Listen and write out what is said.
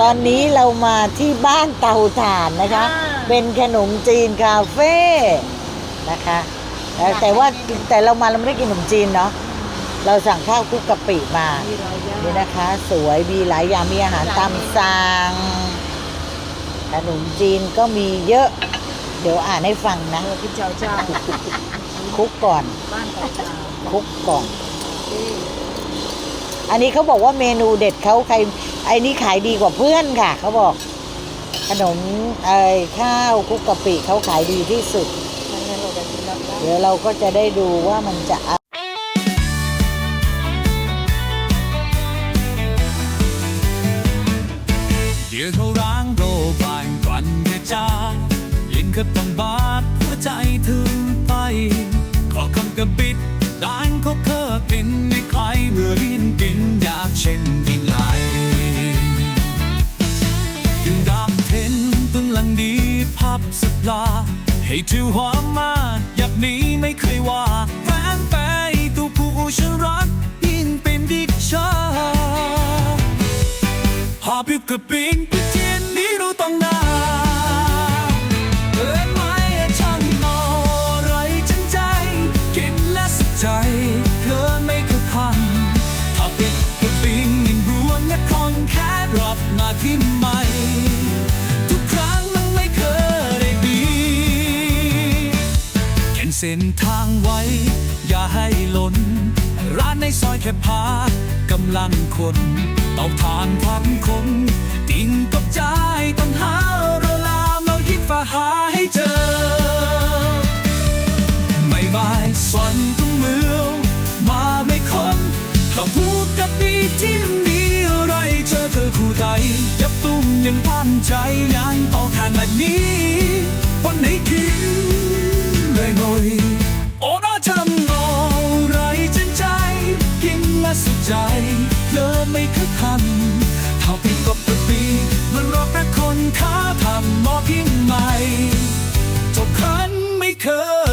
ตอนนี้เรามาที่บ้านเตาถ่านนะคะ อ่า เป็นขนมจีนคาเฟ่นะคะแต่แต่ว่าแต่เรามาเราไม่ได้กินขนมจีนเนาะเราสั่งข้าวคลุกกะปิมา มีรอยย่านี่นะคะ สวยมีหลายอย่างมีอาหารตามสั่งขนมจีนก็มีเยอะ เดี๋ยวอ่านให้ฟังนะ เออพี่เจ้าเจ้าคลุกก่อน บ้านเก่าเจ้าคลุกก่อนเอ๊ะอันนี้เขาบอกว่าเมนูเด็ดเขาใคร ไอ้นี่ขายดีกว่าเพื่อนค่ะ เขาบอก ขนมไอ้ข้าวคุกกะปิเขาขายดีที่สุด เดี๋ยวเราก็จะได้ดูว่ามันจะเดี๋ยวเขาร้างโรบานก่อนเดจายินกับต้องบาดหัวใจถึงไป ขอคำกับบิดด้านเขาเค พับสปลา ให้ถือหัวมาอยากนี้ไม่เคยว่าแฟนไปตัวผู้ฉันรักยิ่งเป็นดิชาหอบอยู่กับปิงไปเทียนนี้รู้ต้องนาเอินไม่ช่างนอไรจังใจ กินและสุขใจ เธอไม่เคยพันถ้าเป็นกับปิงยิ่งรวนและคอนแค่รับหน้าที่ใหม่ เส้นทางไว้ อย่าให้ล่นร้านในซอยแค่พากำลังคนเต้องทานความคงดิ่งกับใจต้องหาเราลามเรายิบฟ้าหาให้เจอ ไม่ไม่สวนตุ้งมือมาไม่คนเขาพูดกับดีที่มีอะไรเจอเธอคู่ใดยับตุ้มยังพันใจยังต่อขนาดนี้วันไหนคิด คือพันเท่าปีกบประปีมันรอกต่คนค้าทำหมอพิมพ์ใหม่จบครั้นไม่เคย